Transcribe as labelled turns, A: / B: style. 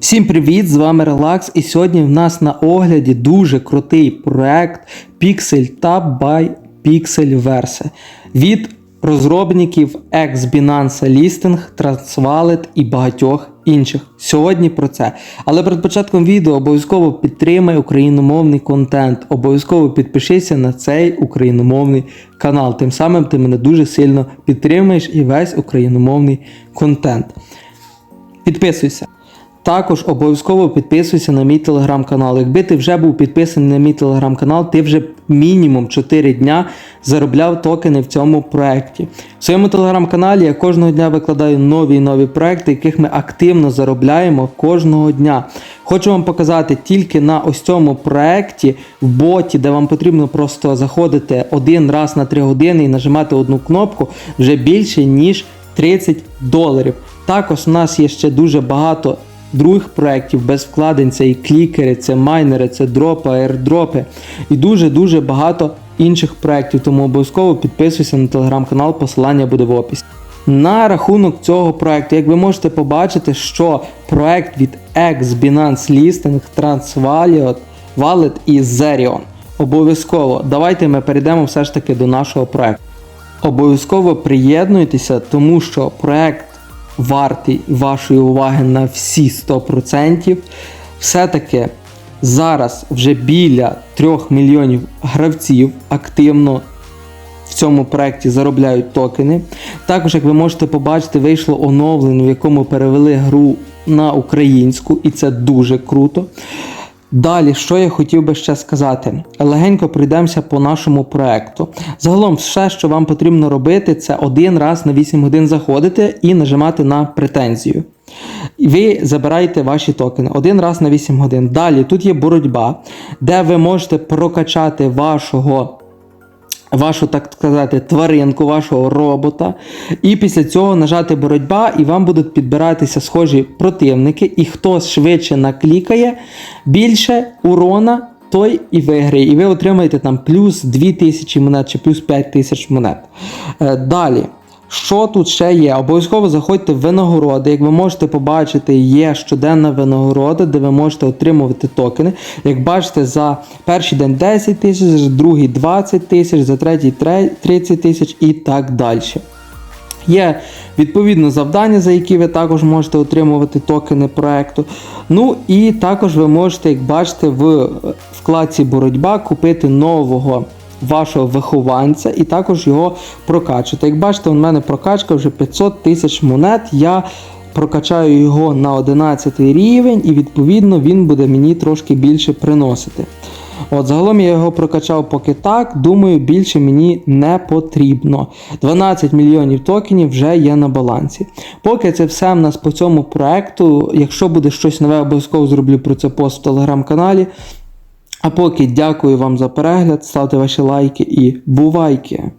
A: Всім привіт! З вами Relax і сьогодні в нас на огляді дуже крутий проект Pixel Tab by Pixelverse від розробників ex-Binance Listing, Transwallet і багатьох інших. Сьогодні про це. Але перед початком відео обов'язково підтримай україномовний контент. Обов'язково підпишися на цей україномовний канал. Тим самим ти мене дуже сильно підтримаєш і весь україномовний контент. Підписуйся. Також обов'язково підписуйся на мій телеграм-канал. Якби ти вже був підписаний на мій телеграм-канал, ти вже мінімум 4 дня заробляв токени в цьому проєкті. В своєму телеграм-каналі я кожного дня викладаю нові і нові проекти, яких ми активно заробляємо кожного дня. Хочу вам показати тільки на ось цьому проєкті в боті, де вам потрібно просто заходити один раз на 3 години і нажимати одну кнопку вже більше ніж 30 доларів. Також у нас є ще дуже багато других проєктів без вкладень. Це і клікери, це майнери, це дропи, аірдропи і дуже-дуже багато інших проєктів. Тому обов'язково підписуйся на телеграм-канал, посилання буде в описі. На рахунок цього проекту, як ви можете побачити, що проект від ex-Binance Listing, Transvalid, Wallet і Zerion. Обов'язково давайте ми перейдемо все ж таки до нашого проекту. Обов'язково приєднуйтеся, тому що проект вартий вашої уваги на всі 100%. Все-таки зараз вже біля 3 мільйонів гравців активно в цьому проєкті заробляють токени. Також, як ви можете побачити, вийшло оновлення, в якому перевели гру на українську, і це дуже круто. Далі, що я хотів би ще сказати, легенько пройдемося по нашому проекту. Загалом, все, що вам потрібно робити, це один раз на 8 годин заходити і нажимати на претензію. Ви забираєте ваші токени один раз на 8 годин. Далі тут є боротьба, де ви можете прокачати вашого вашу, так сказати, тваринку, вашого робота. І після цього нажати боротьба, і вам будуть підбиратися схожі противники. І хто швидше наклікає більше урона, той і виграє. І ви отримаєте там плюс 2000 монет чи плюс 5000 монет. Е, Далі. Що тут ще є? Обов'язково заходьте в винагороди. Як ви можете побачити, є щоденна винагорода, де ви можете отримувати токени. Як бачите, за перший день 10 тисяч, за другий 20 тисяч, за третій 30 тисяч і так далі. Є відповідно завдання, за які ви також можете отримувати токени проекту. Ну і також ви можете, як бачите, в вкладці боротьба купити нового вашого вихованця і також його прокачати. Як бачите, у мене прокачка вже 500 тисяч монет. Я прокачаю його на 11 рівень, і відповідно він буде мені трошки більше приносити. От, загалом я його прокачав поки так, думаю, більше мені не потрібно. 12 мільйонів токенів вже є на балансі. Поки це все в нас по цьому проекту. Якщо буде щось нове, обов'язково зроблю про це пост в телеграм-каналі. А поки дякую вам за перегляд, ставте ваші лайки і бувайки!